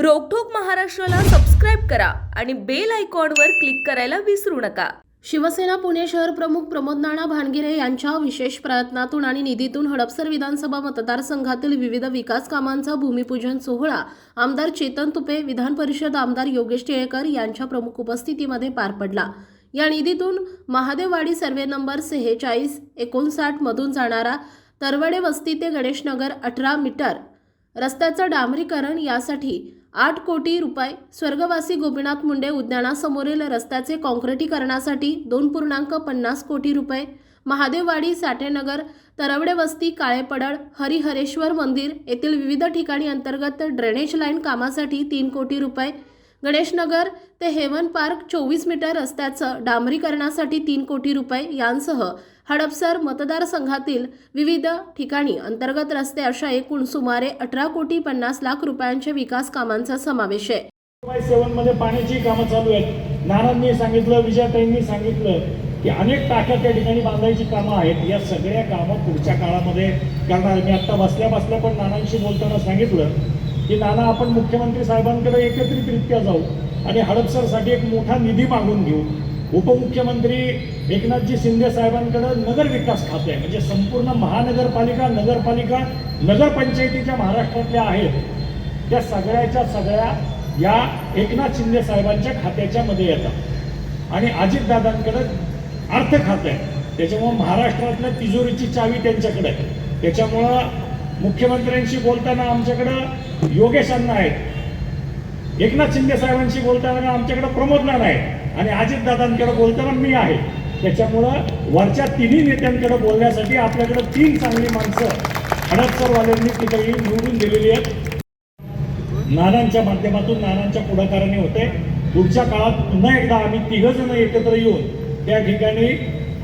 रोकठोक महाराष्ट्राला सबस्क्राईब करा आणि बेल आयकॉनवर क्लिक करायला विसरू नका. शिवसेना पुणे शहर प्रमुख प्रमोद नाना भानगिरे यांच्या विशेष प्रयत्नातून आणि निधीतून हडपसर विधानसभा मतदारसंघातील विविध विकास कामांचा भूमिपूजन सोहळा आमदार चेतन तुपे विधान परिषद आमदार योगेश टिळेकर यांच्या प्रमुख उपस्थितीमध्ये पार पडला. या निधीतून महादेववाडी सर्वे नंबर सेहेचाळीस एकोणसाठ मधून जाणारा तरवडे वस्ती ते गणेशनगर अठरा मीटर रस्त्याचं डांबरीकरण यासाठी आठ कोटी रुपये स्वर्गवासी गोपीनाथ मुंडे उद्यानासमोरील रस्त्याचे काँक्रिटीकरणासाठी दोन पूर्णांक पन्नास कोटी रुपये महादेववाडी साठेनगर तरवडे वस्ती काळेपडळ हरिहरेश्वर मंदिर येथील विविध ठिकाणी अंतर्गत ड्रेनेज लाईन कामासाठी तीन कोटी रुपये गणेशनगर ते हेवन पार्क चोवीस मीटर रस्त्याचं डांबरीकरणासाठी तीन कोटी रुपये यांसह हडपसर मतदारसंघातील विविध ठिकाणी अंतर्गत रस्ते अशा एकूण सुमारे अठरा कोटी पन्नास लाख रुपयांच्या विकास कामांचा समावेश आहे. बाय सेवनमध्ये पाण्याची कामं चालू आहेत. नानांनी सांगितलं विजयाताईंनी सांगितलं की अनेक टाक्या त्या ठिकाणी बांधायची कामं आहेत. या सगळ्या कामं पुढच्या काळामध्ये करणार मी आता बसल्या बसल्या पण नानांशी बोलताना सांगितलं की नाना आपण मुख्यमंत्री साहेबांकडे एकत्रितरित्या जाऊ आणि हडपसरसाठी एक मोठा निधी मागून घेऊ. उपमुख्यमंत्री एकनाथजी शिंदे साहेबांकडे नगर विकास खाते आहे. म्हणजे संपूर्ण महानगरपालिका नगरपालिका नगरपंचायतीच्या महाराष्ट्रातल्या आहेत. त्या सगळ्याच्या सगळ्या या एकनाथ शिंदे साहेबांच्या खात्याच्या मध्ये येतात. आणि अजितदादांकडे अर्थ खातं आहे. त्याच्यामुळं महाराष्ट्रातल्या तिजोरीची चावी त्यांच्याकडे आहे. त्याच्यामुळं मुख्यमंत्र्यांशी बोलताना आमच्याकडं योगेश अण्णा आहेत. एकनाथ शिंदे साहेबांशी बोलताना आमच्याकडे प्रमोद नाना आहे आणि अजितदादांकडे बोलताना मी आहे. त्याच्यामुळं वरच्या तिन्ही नेत्यांकडे बोलण्यासाठी आपल्याकडे तीन चांगली माणसं हडपसरवाल्यांनी तिथे निवडून दिलेली आहेत. नानांच्या माध्यमातून नानांच्या पुढाकाराने होते पुढच्या काळात पुन्हा एकदा आम्ही तिघ जण एकत्र येऊन त्या ठिकाणी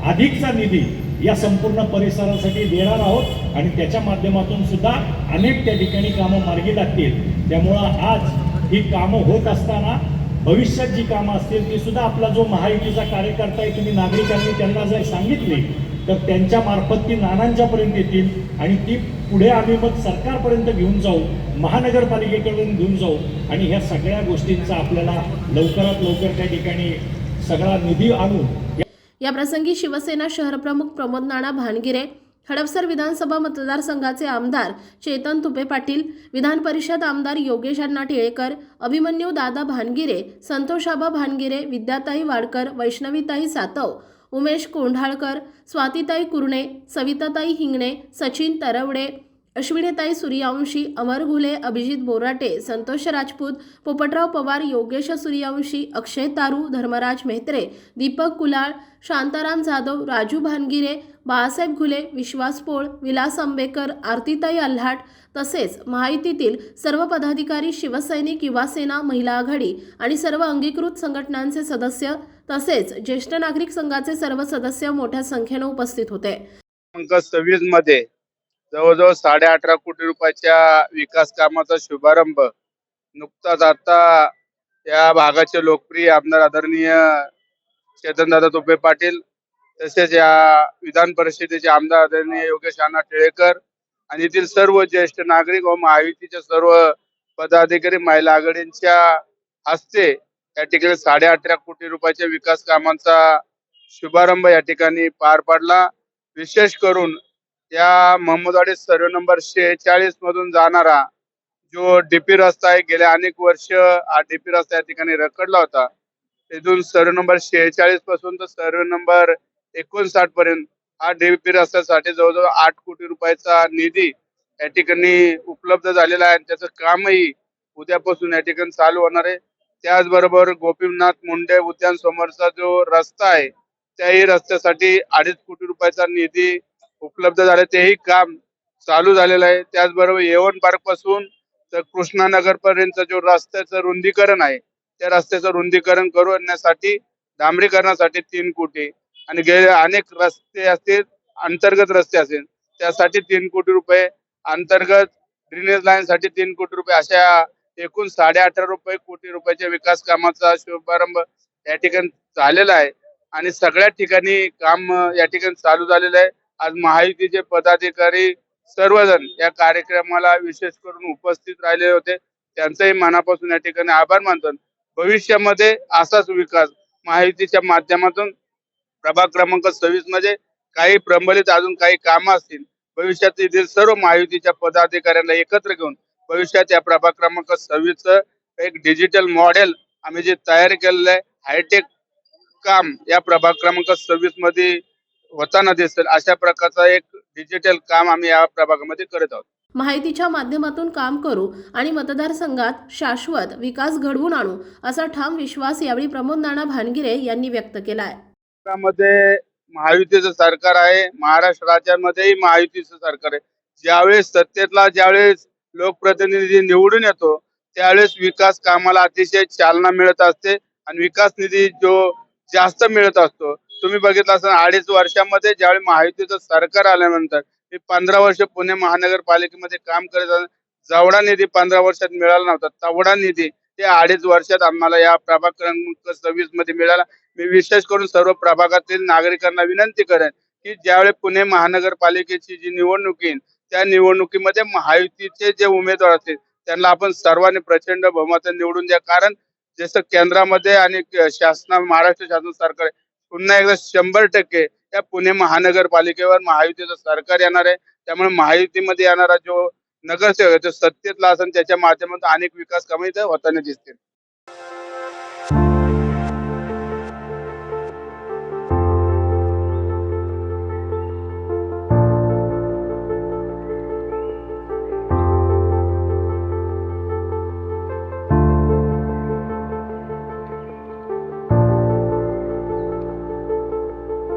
अधिकचा निधी या संपूर्ण परिसरासाठी देणार आहोत आणि त्याच्या माध्यमातून सुद्धा अनेक त्या ठिकाणी कामं मार्गी लागतील. त्यामुळं आज ही कामं होत असताना भविष्यात जी कामं असतील ती सुद्धा आपला जो महायुतीचा कार्यकर्ता आहे तुम्ही नागरिकांनी त्यांना जर सांगितली तर त्यांच्या मार्फत ती नानांच्यापर्यंत येतील आणि ती पुढे आम्ही मग सरकारपर्यंत घेऊन जाऊ महानगरपालिकेकडून घेऊन जाऊ आणि ह्या सगळ्या गोष्टींचा आपल्याला लवकरात लवकर त्या ठिकाणी सगळा निधी आणून या प्रसंगी शिवसेना शहरप्रमुख प्रमोद नाना भानगिरे हडपसर विधानसभा मतदारसंघाचे आमदार चेतन तुपे पाटील विधान परिषद आमदार योगेश अण्णा टिळेकर अभिमन्यू दादा भानगिरे संतोषाबा भानगिरे विद्याताई वाडकर वैष्णवीताई सातव उमेश कोंढाळकर स्वातीताई कुरणे सविताताई हिंगणे सचिन तरवडे अश्विनीताई सूर्यवंशी अमर घुले अभिजित बोराटे संतोष राजपूत पोपटराव पवार योगेश सूर्यवंशी अक्षय तारू धर्मराज मेहत्रे दीपक कुलाळ शांताराम जाधव राजू भानगिरे बाळासाहेब घुले विश्वास पोळ विलास आंबेकर आरतीताई अल्हाट तसेच महायुतीतील सर्व पदाधिकारी शिवसैनिक युवासेना महिला आघाडी आणि सर्व अंगीकृत संघटनांचे सदस्य तसेच ज्येष्ठ नागरिक संघाचे सर्व सदस्य मोठ्या संख्येनं उपस्थित होते. सव्वीसमध्ये जवळजवळ साडे अठरा कोटी रुपयाच्या विकास कामाचा शुभारंभ नुकताच आता या भागाचे लोकप्रिय आमदार आदरणीय चेतनदादा तुपे पाटील तसेच या विधान परिषदेचे आमदार आदरणीय योगेश अण्णा टिळेकर आणि येथील सर्व ज्येष्ठ नागरिक व महायुतीच्या सर्व पदाधिकारी महिला आघाडींच्या हस्ते या ठिकाणी साडे अठरा कोटी रुपयाच्या विकास कामांचा शुभारंभ या ठिकाणी पार पडला. विशेष करून या महम्मदवाडी सर्वे नंबर शेहेचाळीस मधून जाणारा जो डीपी रस्ता आहे गेल्या अनेक वर्ष हा डीपी रस्ता या ठिकाणी रखडला होता. तिथून सर्वे नंबर शेहेचाळीसपासून तर सर्वे नंबर एकोणसाठ पर्यंत हा डीपी रस्त्यासाठी जवळजवळ आठ कोटी रुपयाचा निधी या ठिकाणी उपलब्ध झालेला आहे. आणि त्याचं कामही उद्यापासून या ठिकाणी चालू होणार आहे. त्याचबरोबर गोपीनाथ मुंडे उद्यान समोरचा जो रस्ता आहे त्याही रस्त्यासाठी अडीच कोटी रुपयाचा निधी उपलब्ध झाले. तेही काम चालू झालेलं आहे. त्याचबरोबर येवन पार्कपासून तर कृष्णानगर पर्यंत जो रस्त्याचं रुंदीकरण आहे त्या रस्त्याचं रुंदीकरण करण्यासाठी डांबरीकरणासाठी तीन कोटी आणि गेले अनेक रस्ते असतील अंतर्गत रस्ते असतील त्यासाठी तीन कोटी रुपये अंतर्गत ड्रेनेज लाईनसाठी तीन कोटी रुपये अशा एकूण साडे अठरा रुपये कोटी रुपयाच्या विकास कामाचा शुभारंभ या ठिकाणी झालेला आहे. आणि सगळ्या ठिकाणी काम या ठिकाणी चालू झालेलं आहे. आज महायुतीचे पदाधिकारी सर्वजण या कार्यक्रमाला विशेष करून उपस्थित राहिले होते. त्यांचंही मनापासून या ठिकाणी आभार मानतो. भविष्यामध्ये असाच विकास माहितीच्या माध्यमातून प्रभाग क्रमांक सव्वीसमध्ये काही प्रबलित अजून काही कामं असतील भविष्यात येथील सर्व महायुतीच्या पदाधिकाऱ्यांना एकत्र घेऊन भविष्यात या प्रभाग क्रमांक सव्वीस एक डिजिटल मॉडेल आम्ही जे तयार केलेलं आहे हायटेक काम या प्रभाग क्रमांक सव्वीसमध्ये होताना दिसेल अशा प्रकारचा एक डिजिटल काम आम्ही या प्रभागामध्ये करत आहोत. माहितीच्या माध्यमातून काम करू आणि मतदारसंघात शाश्वत विकास घडवून आणू असा ठाम विश्वास यावेळी प्रमोद नाना भानगिरे यांनी व्यक्त केला आहे महायुतीचं सरकार आहे महाराष्ट्र राज्यामध्येही महायुतीचं सरकार आहे. ज्यावेळेस सत्तेतला ज्यावेळेस लोकप्रतिनिधी निवडून येतो त्यावेळेस विकास कामाला अतिशय चालना मिळत असते आणि विकास निधी जो जास्त मिळत असतो तुम्ही बघितलं असाल अडीच वर्षामध्ये ज्यावेळी महायुतीचं सरकार आल्यानंतर मी पंधरा वर्ष पुणे महानगरपालिकेमध्ये काम करत असताना जेवढा निधी पंधरा वर्षात मिळाला नव्हता तेवढा निधी ते अडीच वर्षात आम्हाला या प्रभाग क्रमांक सव्वीसमध्ये मिळाला. मी विशेष करून सर्व प्रभागातील नागरिकांना विनंती करेन की ज्यावेळी पुणे महानगरपालिकेची जी निवडणूक येईल त्या निवडणुकीमध्ये महायुतीचे जे उमेदवार असतील त्यांना आपण सर्वांनी प्रचंड बहुमत निवडून द्या. कारण जसं केंद्रामध्ये आणि शासना महाराष्ट्र शासन सरकार आहे, पुन्हा एकदा शंभर टक्के त्या पुणे महानगरपालिकेवर महायुतीचं सरकार येणार आहे. त्यामुळे महायुतीमध्ये येणारा जो नगरसेवक आहे तो सत्तेतला असेल त्याच्या माध्यमातून अनेक विकास कमी होताना दिसतील.